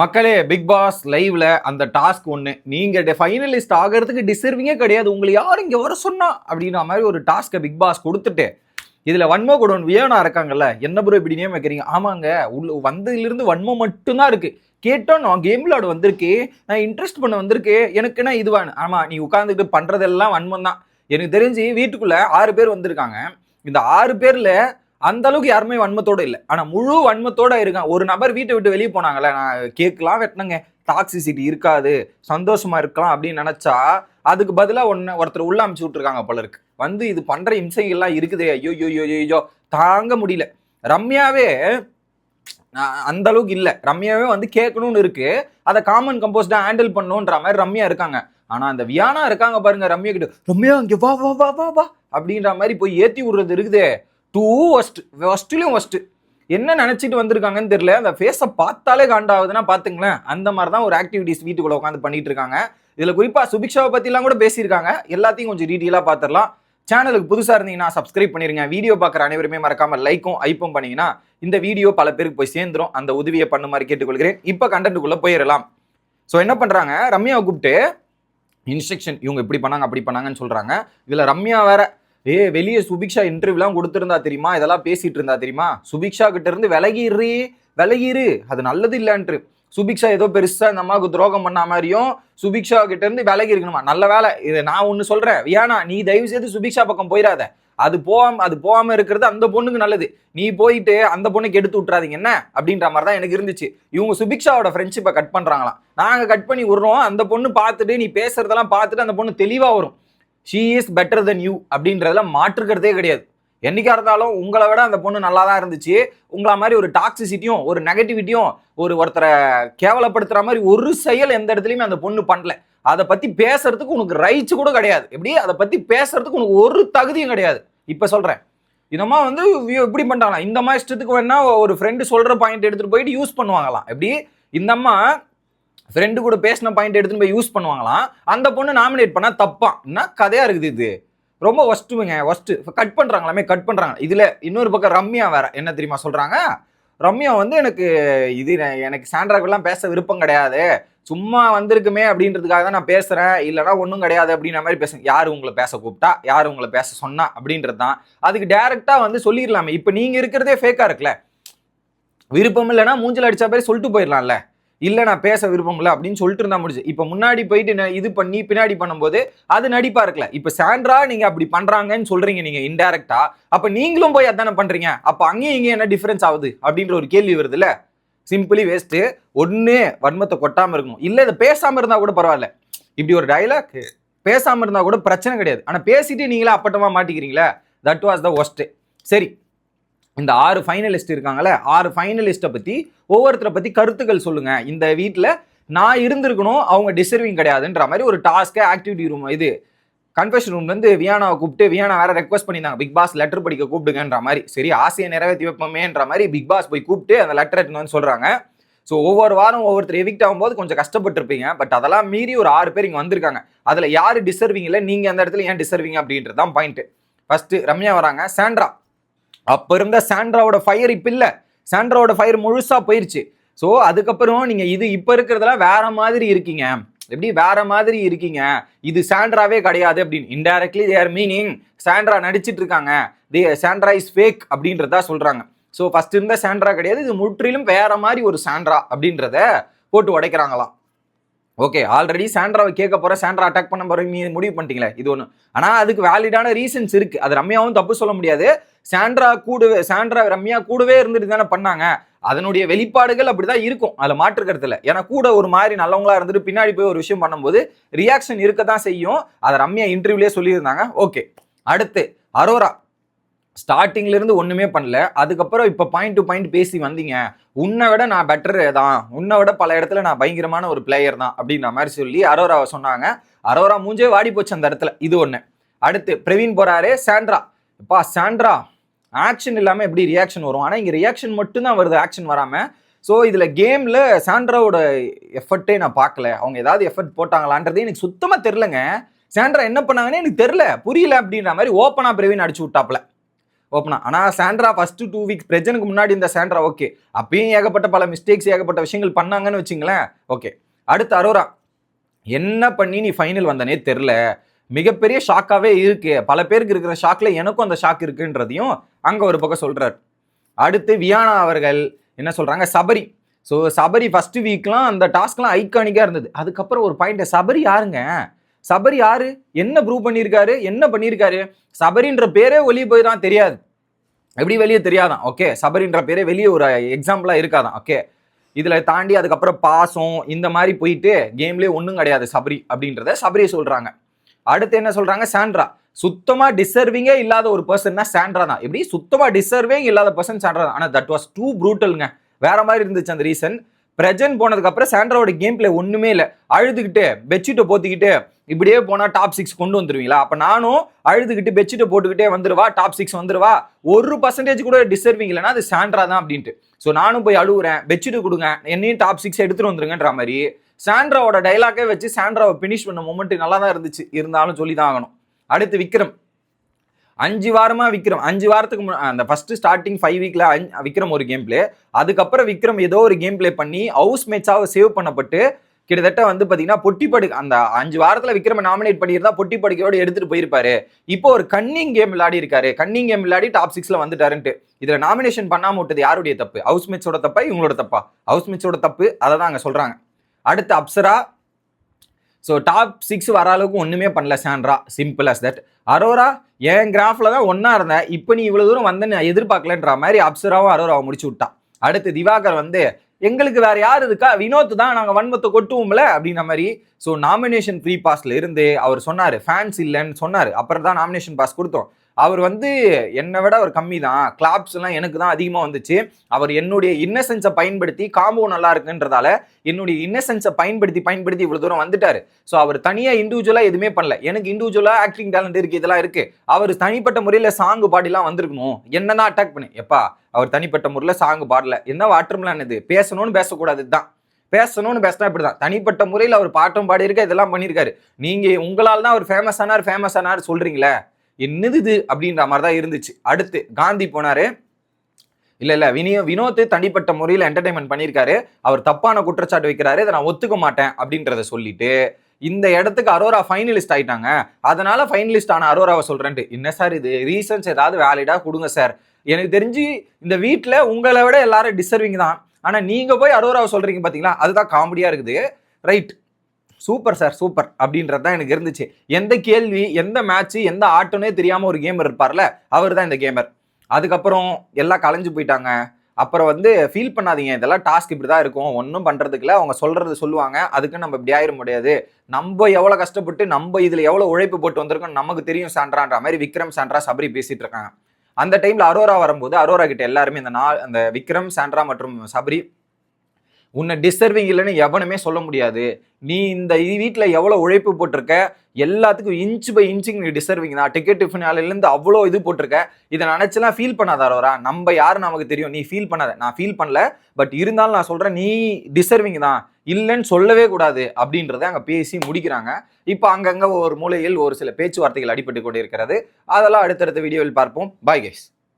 மக்களே big pass லைவ்ல அந்த டாஸ்க் ஒன்று நீங்க ஃபைனலிஸ்ட் ஆகிறதுக்கு டிசர்விங்கே கிடையாது. உங்களை யார் இங்கே வர சொன்னா? அப்படின்ற மாதிரி ஒரு டாஸ்க்கை பிக் பாஸ் கொடுத்துட்டு இதில் வன்மோ கொடுவன் வியோனா இருக்காங்கல்ல என்ன ப்ரோ இப்படி நேம் வைக்கிறீங்க? ஆமாங்க உள்ள வந்ததுலேருந்து வன்மம் மட்டும்தான் இருக்குது கேட்டோம் நான் கேம் விளாட வந்திருக்கு நான் இன்ட்ரெஸ்ட் பண்ண வந்திருக்கு எனக்குன்னா இதுவானு ஆமாம் நீ உட்காந்துக்கிட்டு பண்ணுறதெல்லாம் வன்மம் தான் எனக்கு தெரிஞ்சு வீட்டுக்குள்ளே ஆறு பேர் வந்திருக்காங்க. இந்த ஆறு பேரில் அந்த அளவுக்கு யாருமே வன்மத்தோட இல்லை. ஆனால் முழு வன்மத்தோட இருக்கான். ஒரு நபர் வீட்டை விட்டு வெளியே போனாங்கல்ல நான் கேட்கலாம் வெட்டினங்க. டாக்ஸிசிட்டி இருக்காது. சந்தோஷமா இருக்கலாம் அப்படின்னு நினைச்சா அதுக்கு பதிலாக ஒன்று ஒருத்தர் உள்ள அமுச்சு விட்டுருக்காங்க பலருக்கு வந்து இது பண்ற இம்சைகள்லாம் இருக்குது. ஐயோ ஐயோ ஐயோ தாங்க முடியல. ரம்யாவே அந்த அளவுக்கு இல்லை. ரம்யாவே வந்து கேட்கணும்னு இருக்கு. அதை காமன் கம்போஸ்டா ஹேண்டில் பண்ணணுன்ற மாதிரி ரம்யா இருக்காங்க. ஆனா அந்த வியானா இருக்காங்க பாருங்க ரம்யா கிட்ட. ரம்யா இங்க வா வா வா வா வா. அப்படின்ற மாதிரி போய் ஏத்தி விடுறது இருக்குதே. டூ ஒஸ்ட் ஒஸ்ட்லேயும் ஒஸ்ட்டு என்ன நினச்சிட்டு வந்திருக்காங்கன்னு தெரியல. அந்த ஃபேஸை பார்த்தாலே காண்டாகுதுன்னா பார்த்துங்களேன். அந்த மாதிரி தான் ஒரு ஆக்டிவிட்டிஸ் வீட்டுக்குள்ளே உட்காந்து பண்ணிட்டு இருக்காங்க இதில் குறிப்பாக சுபிக்ஷாவை பற்றிலாம் கூட பேசியிருக்காங்க. எல்லாத்தையும் கொஞ்சம் டீட்டெயிலாக பார்த்துடலாம் சேனலுக்கு புதுசாக இருந்தீங்கன்னா சப்ஸ்கிரைப் பண்ணிடுங்க வீடியோ பார்க்குற அனைவருமே மறக்காமல் லைக்கும் ஐப்பும் பண்ணிங்கன்னா இந்த வீடியோ பல பேருக்கு போய் சேர்ந்துரும். அந்த உதவியை பண்ணுமாறு கேட்டுக்கொள்கிறேன். இப்போ கண்டென்ட்டுக்குள்ளே போயிடலாம் ஸோ என்ன பண்ணுறாங்க ரம்யாவை கூப்பிட்டு இன்ஸ்ட்ரக்ஷன் இவங்க இப்படி பண்ணாங்க அப்படி பண்ணாங்கன்னு சொல்கிறாங்க இதில் ரம்யா வேற ஏ வெளியே சுபிக்ஷா இன்டர்வியூலாம் கொடுத்துருந்தா தெரியுமா? இதெல்லாம் பேசிட்டு இருந்தா தெரியுமா? சுபிக்ஷா கிட்ட இருந்து விலகிடுறி விலகிரு. அது நல்லது இல்லைன்ட்டு. சுபிக்ஷா ஏதோ பெருசா இந்த அம்மாவுக்கு துரோகம் பண்ண மாதிரியும் சுபிக்ஷா கிட்ட இருந்து விலகி இருக்கணுமா? நல்ல வேலை. இதை நான் ஒன்று சொல்றேன். வியானா நீ தயவு செய்து சுபிக்ஷா பக்கம் போயிடாத அது போகாம அது போகாம இருக்கிறது அந்த பொண்ணுக்கு நல்லது. நீ போயிட்டு அந்த பொண்ணுக்கு எடுத்து விட்றாதீங்க என்ன? அப்படின்ற மாதிரி தான் எனக்கு இருந்துச்சு. இவங்க சுபிக்ஷாவோட ஃப்ரெண்ட்ஷிப்பை கட் பண்றாங்களாம். நாங்க கட் பண்ணி விடுறோம். அந்த பொண்ணு பார்த்துட்டு நீ பேசுறதெல்லாம் பார்த்துட்டு அந்த பொண்ணு தெளிவா வரும். She is better then you அப்படின்றதுல மாற்றுக்கிறதே கிடையாது. என்றைக்கா இருந்தாலும் உங்களை விட அந்த பொண்ணு நல்லா தான் இருந்துச்சு. உங்களை மாதிரி ஒரு டாக்ஸிசிட்டியும் ஒரு நெகட்டிவிட்டியும் ஒரு ஒருத்தரை கேவலப்படுத்துகிற மாதிரி ஒரு செயல் எந்த இடத்துலையுமே அந்த பொண்ணு பண்ணல. அதை பற்றி பேசுறதுக்கு உனக்கு ரைட்ஸ் கூட கிடையாது. எப்படி? அதை பற்றி பேசுறதுக்கு உனக்கு ஒரு தகுதியும் கிடையாது. இப்போ சொல்கிறேன் இதமா வந்து எப்படி இப்படி பண்ணிட்டாங்களாம் இந்த மாதிரி இஷ்டத்துக்கு வேணால் ஒரு ஃப்ரெண்டு சொல்கிற பாயிண்ட் எடுத்துகிட்டு போயிட்டு யூஸ் பண்ணுவாங்களாம். எப்படி? இந்த அம்மா ஃப்ரெண்டு கூட பேசின பாயிண்ட் எடுத்துன்னு போய் யூஸ் பண்ணுவாங்களாம். அந்த பொண்ணு நாமினேட் பண்ணால் தப்பா. என்ன கதையாக இருக்குது இது? ரொம்ப ஒஸ்ட்டுங்க ஒஸ்ட்டு கட் பண்ணுறாங்களாமே கட் பண்ணுறாங்க இதில் இன்னொரு பக்கம் ரம்யா வேற. என்ன தெரியுமா சொல்கிறாங்க ரம்யா வந்து எனக்கு இது எனக்கு சாண்ட்ராக்கெல்லாம் பேச விருப்பம் கிடையாது. சும்மா வந்திருக்குமே அப்படின்றதுக்காக தான் நான் பேசுகிறேன் இல்லைன்னா ஒன்றும் கிடையாது அப்படின்ற மாதிரி பேசுங்க. யார் உங்களை பேச கூப்பிட்டா? யார் உங்களை பேச சொன்னா? அப்படின்றது தான் அதுக்கு டேரெக்டாக வந்து சொல்லிடலாமே. இப்போ நீங்கள் இருக்கிறதே ஃபேக்காக இருக்குல்ல. விருப்பம் இல்லைன்னா மூஞ்சில் அடித்த பேர் சொல்லிட்டு போயிடலாம்ல. இல்லை நான் பேச விருப்பம் இல்லை அப்படின்னு சொல்லிட்டு இருந்தா முடிஞ்சு. இப்போ முன்னாடி போயிட்டு இது பண்ணி பின்னாடி பண்ணும்போது அது நடிப்பா இருக்கல. இப்போ சாண்ட்ரா நீங்க அப்படி பண்றாங்கன்னு சொல்றீங்க நீங்க இன்டெரக்டா அப்ப நீங்களும் போய் அதானே பண்றீங்க? அப்ப அங்கேயும் இங்கேயும் என்ன டிஃபரன்ஸ் ஆகுது? அப்படின்ற ஒரு கேள்வி வருதுல்ல? சிம்பிளி வேஸ்ட் ஒன்று வன்மத்தை கொட்டாம இருக்கணும். இல்ல இதை பேசாம இருந்தா கூட பரவாயில்ல. இப்படி ஒரு டயலாக் பேசாம இருந்தா கூட பிரச்சனை கிடையாது. ஆனா பேசிட்டு நீங்களே அப்பட்டமா மாட்டிக்கிறீங்களே? தட் வாஸ் த ஒஸ்ட் சரி. இந்த ஆறு ஃபைனலிஸ்ட் இருக்காங்கல்ல ஆறு ஃபைனலிஸ்ட்டை பற்றி ஒவ்வொருத்தரை பற்றி கருத்துக்கள் சொல்லுங்கள் இந்த வீட்டில் நான் இருந்திருக்கணும் அவங்க டிசர்விங் கிடையாதுன்ற மாதிரி ஒரு டாஸ்க்கு ஆக்டிவிட்டி ரூம் இது. கன்ஃபெஷன் ரூம்லேருந்து வியானாவை கூப்பிட்டு வியானா வேற ரெக்வஸ்ட் பண்ணியிருந்தாங்க. பிக் பாஸ் லெட்டர் படிக்க கூப்பிடுங்கன்ற மாதிரி. சரி ஆசையை நிறைவேற்றி வைப்போமேன்ற மாதிரி பிக் பாஸ் போய் கூப்பிட்டு அந்த லெட்டர் எடுத்துன்னு வந்து ஸோ ஒவ்வொரு வாரம் ஒவ்வொருத்தர் எவிக்ட் ஆகும்போது கொஞ்சம் கஷ்டப்பட்டிருப்பீங்க. பட் அதெல்லாம் மீறி ஒரு ஆறு பேர் இங்கே வந்திருக்காங்க. அதில் யார் டிசர்விங் இல்லை நீங்கள் அந்த இடத்துல ஏன் டிசர்விங் அப்படின்றது தான் பாயிண்ட்டு ஃபஸ்ட்டு ரம்யா வராங்க. சாண்ட்ரா அப்போ இருந்த சாண்ட்ராவோட ஃபயர் இப்போ இல்லை. சாண்ட்ராவோட ஃபயர் முழுசாக போயிடுச்சு ஸோ அதுக்கப்புறம் நீங்கள் இது இப்போ இருக்கிறதெல்லாம் வேற மாதிரி இருக்கீங்க. எப்படி? வேற மாதிரி இருக்கீங்க. இது சாண்ட்ராவே கிடையாது அப்படின்னு. இன்டைரக்ட்லி தேர் மீனிங் சாண்ட்ரா நடிச்சிட்டு இருக்காங்க. தே சாண்ட்ரா இஸ் ஃபேக் அப்படின்றதா சொல்கிறாங்க ஸோ ஃபஸ்ட் இருந்த சாண்ட்ரா கிடையாது. இது முற்றிலும் வேற மாதிரி ஒரு சாண்ட்ரா அப்படின்றத போட்டு உடைக்கிறாங்களாம். ஓகே ஆல்ரெடி சாண்ட்ராவை கேட்க போகிற சாண்ட்ரா அட்டாக் பண்ண போகிற நீ முடிவு பண்ணிட்டீங்களே. இது ஒன்று ஆனால் அதுக்கு வேலிடான ரீசன்ஸ் இருக்குது அது ரம்யாவும் தப்பு சொல்ல முடியாது. சாண்ட்ரா கூடவே சாண்ட்ரா ரம்யா கூடவே இருந்துட்டு தானே பண்ணாங்க. அதனுடைய வெளிப்பாடுகள் அப்படிதான் இருக்கும். அதில் மாற்று ஏன்னா கூட ஒரு மாதிரி நல்லவங்களா இருந்துட்டு பின்னாடி போய் ஒரு விஷயம் பண்ணும்போது ரியாக்ஷன் இருக்க தான் செய்யும். அதை ரம்யா இன்டர்வியூலேயே சொல்லியிருந்தாங்க. ஓகே. அடுத்து அரோரா. ஸ்டார்டிங்ல இருந்து ஒண்ணுமே பண்ணல. அதுக்கப்புறம் இப்ப பாயிண்ட் டு பாயிண்ட் பேசி வந்தீங்க. உன்னை விட நான் பெட்டர் தான். உன்னை விட பல இடத்துல நான் பயங்கரமான ஒரு பிளேயர் தான் அப்படின்ற மாதிரி சொல்லி அரோராவை சொன்னாங்க. அரோரா மூஞ்சே வாடி போச்சு அந்த இடத்துல. இது ஒண்ணு. அடுத்து பிரவீன் போறாரு. சாண்ட்ரா. எப்பா சாண்ட்ரா ஆக்ஷன் இல்லாமல் எப்படி ரியாக்ஷன் வரும்? ஆனால் இங்கே ரியாக்ஷன் மட்டும்தான் வருது ஆக்ஷன் வராமல் ஸோ இதில் கேமில் சாண்ட்ராவோட எஃபர்ட்டே நான் பார்க்கல. அவங்க ஏதாவது எஃபர்ட் போட்டாங்களான்றதே எனக்கு சுத்தமாக தெரிலங்க சாண்ட்ரா என்ன பண்ணாங்கன்னு எனக்கு தெரில புரியல அப்படின்ற மாதிரி ஓப்பனா பிரவீன் அடிச்சு விட்டாப்ல ஓப்பனா ஆனால் சாண்ட்ரா ஃபஸ்ட்டு டூ வீக்ஸ் பிரஜனுக்கு முன்னாடி இந்த சாண்ட்ரா ஓகே அப்பயும் ஏகப்பட்ட பல மிஸ்டேக்ஸ் ஏகப்பட்ட விஷயங்கள் பண்ணாங்கன்னு வச்சுங்களேன். ஓகே அடுத்து அரோரா. என்ன பண்ணி நீ ஃபைனல் வந்தனே தெரில மிகப்பெரிய ஷாக்காவே இருக்கு. பல பேருக்கு இருக்கிற ஷாக்ல எனக்கும் அந்த ஷாக் இருக்குன்றதையும் அங்கே ஒரு பக்கம் சொல்கிறார் அடுத்து வியானா அவர்கள் என்ன சொல்கிறாங்க சபரி. ஸோ சபரி ஃபர்ஸ்ட் வீக்லாம் அந்த டாஸ்க்லாம் ஐக்கானிக்காக இருந்தது. அதுக்கப்புறம் ஒரு பாயிண்ட் சபரி யாருங்க? சபரி யாரு? என்ன ப்ரூவ் பண்ணியிருக்காரு? என்ன பண்ணியிருக்காரு? சபரின்ற பேரே வெளியே போயிடான் தெரியாது. எப்படி வெளியே தெரியாதான். ஓகே சபரின்ற பேரே வெளியே ஒரு எக்ஸாம்பிளாக இருக்காதான். ஓகே இதில் தாண்டி அதுக்கப்புறம் பாசம் இந்த மாதிரி போயிட்டு கேம்லேயே ஒன்றும் கிடையாது சபரி அப்படின்றத சபரி சொல்கிறாங்க அடுத்து என்ன சொல்றாங்க? சாண்ட்ரா சுத்தமா டிசர்விங்கே இல்லாத ஒரு பர்சன்னா சாண்ட்ரா தான். எப்படி? சுத்தமா டிசர்வே இல்லாத பர்சன் சாண்ட்ரா தான். ஆனா தட் வாஸ் டூ ப்ரூட்டலுங்க வேற மாதிரி இருந்துச்சு அந்த ரீசன் பிரஜன் போனதுக்கப்புறம் சாண்ட்ராவோட கேம் பிளே ஒன்றுமே இல்லை. அழுதுகிட்டு பெட்ஷீட்டை போத்திக்கிட்டு இப்படியே போனால் டாப் சிக்ஸ் கொண்டு வந்துருவீங்களா? அப்போ நானும் அழுதுகிட்டு பெட்ஷீட்டை போட்டுக்கிட்டே வந்துருவா டாப் சிக்ஸ் வந்துருவா. ஒரு பர்சன்டேஜ் கூட டிசர்விங் இல்லைன்னா அது சாண்ட்ரா தான் அப்படின்ட்டு. ஸோ நானும் போய் அழுகுறேன் பெட்ஷீட்டு கொடுங்க என்னையும் டாப் சிக்ஸ் எடுத்துகிட்டு வந்துருங்கன்ற மாதிரி சாண்ட்ராவோட டைலாக்கே வச்சு சாண்ட்ராவை ஃபினிஷ் பண்ண மூமெண்ட் நல்லா தான் இருந்துச்சு. இருந்தாலும் சொல்லி தான் ஆகணும். அடுத்து விக்ரம். அஞ்சு வாரமா விக்ரம் அஞ்சு வாரத்துக்கு முன்ன- அந்த ஃபர்ஸ்ட் ஸ்டார்டிங் ஃபைவ் வீக்ல விக்ரம் ஒரு கேம் பிளே அதுக்கப்புறம் விக்ரம் ஏதோ ஒரு கேம் பிளே பண்ணி ஹவுஸ் மேட்சாக சேவ் பண்ணப்பட்டு கிட்டத்தட்ட வந்து பார்த்தீங்கன்னா பொட்டி படு அந்த அஞ்சு வாரத்தில் விக்ரம நாமினேட் பண்ணியிருந்தா பொட்டி படுக்கையோடு எடுத்துட்டு போயிருப்பாரு. இப்போ ஒரு கன்னிங் கேம் விளையாடி இருக்காரு. கன்னிங் கேம் விளையாடி டாப் சிக்ஸில் வந்துட்டாருன்ட்டு. இதில் நாமினேஷன் பண்ணாமல் விட்டது யாருடைய தப்பு? ஹவுஸ் மேட்ஸோட தப்பா இவங்களோட தப்பா? ஹவுஸ் மேட்ஸோட தப்பு அதை தான் அங்கே சொல்கிறாங்க அடுத்து அப்சரா ஸோ டாப் சிக்ஸ் வர அளவுக்கு ஒன்றுமே பண்ணல Sandra simple as that Aurora என் கிராஃபில் தான் ஒன்றா இருந்தேன். இப்போ நீ இவ்வளோ தூரம் வந்து நான் எதிர்பார்க்கலன்ற மாதிரி அப்சராவும் அரோராவை முடிச்சு விட்டான் அடுத்து திவாகர் வந்து எங்களுக்கு வேற யார் இருக்கா? வினோத் தான் நாங்கள் வன்மத்தை கொட்டுவோம்ல? அப்படின்ற மாதிரி. ஸோ நாமினேஷன் ஃப்ரீ பாஸ்ல இருந்து அவர் சொன்னார் ஃபேன்ஸ் இல்லைன்னு சொன்னார். அப்புறம் தான் நாமினேஷன் பாஸ் கொடுத்தோம். அவர் வந்து என்னை விட அவர் கம்மி தான் கிளாப்ஸ் எல்லாம் எனக்கு தான் அதிகமாக வந்துச்சு. அவர் என்னுடைய இன்னசென்ஸை பயன்படுத்தி காம்போ நல்லா இருக்குன்றதால என்னுடைய இன்னசென்ஸை பயன்படுத்தி பயன்படுத்தி இவ்வளோ தூரம் வந்துட்டார். ஸோ அவர் தனியாக இண்டிவிஜுவலாக எதுவுமே பண்ணல. எனக்கு இண்டிவிஜுவலாக ஆக்டிங் டேலண்ட் இருக்குது இதெல்லாம் இருக்குது அவர் தனிப்பட்ட முறையில் சாங்கு பாடிலாம் வந்திருக்கணும். என்னதான் அட்டாக் பண்ணு எப்பா அவர் தனிப்பட்ட முறையில் சாங்கு பாடல. என்ன வாட்டர்மிலான் இது? பேசணும்னு பேசக்கூடாது தான் பேசணும்னு பேசினா இப்படி தான் தனிப்பட்ட முறையில் அவர் பாட்டும் பாடியிருக்க இதெல்லாம் பண்ணியிருக்காரு. நீங்கள் உங்களால் தான் அவர் ஃபேமஸ் ஆனார் ஃபேமஸ் ஆனார் சொல்கிறீங்களே என்னது இது அப்படின்ற மாதிரி தான் இருந்துச்சு. அடுத்து காந்தி போனாரு. இல்ல இல்ல வினியோ வினோத் தனிப்பட்ட முறையில் என்டர்டைன்மெண்ட் பண்ணியிருக்காரு. அவர் தப்பான குற்றச்சாட்டு வைக்கிறாரு. இதை நான் ஒத்துக்க மாட்டேன் அப்படின்றத சொல்லிட்டு இந்த இடத்துக்கு அரோரா ஃபைனலிஸ்ட் ஆயிட்டாங்க. அதனால ஃபைனலிஸ்ட் ஆன அரோராவை சொல்றேன்ட்டு. என்ன சார் இது? ரீசன்ஸ் ஏதாவது வேலிடா கொடுங்க சார். எனக்கு தெரிஞ்சு இந்த வீட்டில் உங்களை விட எல்லாரும் டிசர்விங் தான். ஆனால் நீங்கள் போய் அரோராவை சொல்றீங்க பார்த்தீங்களா அதுதான் காமெடியாக இருக்குது. Right super sir super. அப்படின்றது தான் எனக்கு இருந்துச்சு. எந்த கேள்வி எந்த மேட்ச் எந்த ஆட்டோனே தெரியாம ஒரு கேமர் இருப்பார்ல அவர் தான் இந்த கேமர் அதுக்கப்புறம் எல்லாம் கலைஞ்சு போயிட்டாங்க. அப்புறம் வந்து ஃபீல் பண்ணாதீங்க இதெல்லாம் டாஸ்க் இப்படி தான் இருக்கும் ஒன்றும் பண்ணுறதுக்குல அவங்க சொல்கிறது சொல்லுவாங்க. அதுக்கு நம்ம இப்படி ஆயிட முடியாது. நம்ம எவ்வளோ கஷ்டப்பட்டு நம்ம இதில் எவ்வளோ உழைப்பு போட்டு வந்திருக்கோம் நமக்கு தெரியும் சாண்ட்ரான்ற மாதிரி விக்ரம் சாண்ட்ரா சபரி பேசிகிட்டு இருக்காங்க. அந்த டைமில் அரோரா வரும்போது அரோரா கிட்ட எல்லாருமே இந்த நாள் அந்த விக்ரம் சாண்ட்ரா மற்றும் சபரி உன்னை டிஸ்டர்பிங் இல்லைன்னு எவனுமே சொல்ல முடியாது. நீ இந்த வீட்டில் எவ்வளோ உழைப்பு போட்டிருக்க? எல்லாத்துக்கும் இன்ச் பை இன்ச்சுக்கு நீ டிசர்விங் தான். டிக்கெட் டிஃபினாலேருந்து அவ்வளோ இது போட்டிருக்க. இதை நினச்செல்லாம் ஃபீல் பண்ணாதாரோரா நம்ம யார் நமக்கு தெரியும். நீ ஃபீல் பண்ணாத. நான் ஃபீல் பண்ணல. பட் இருந்தாலும் நான் சொல்கிறேன் நீ டிஸ்டர்விங் தான். இல்லைன்னு சொல்லவே கூடாது அப்படின்றத அங்கே பேசி முடிக்கிறாங்க. இப்போ அங்கங்கே ஒரு மூலையில் ஒரு சில பேச்சுவார்த்தைகள் அடிபட்டு கொண்டு இருக்கிறது அதெல்லாம் அடுத்தடுத்த வீடியோவில் பார்ப்போம். Bye guys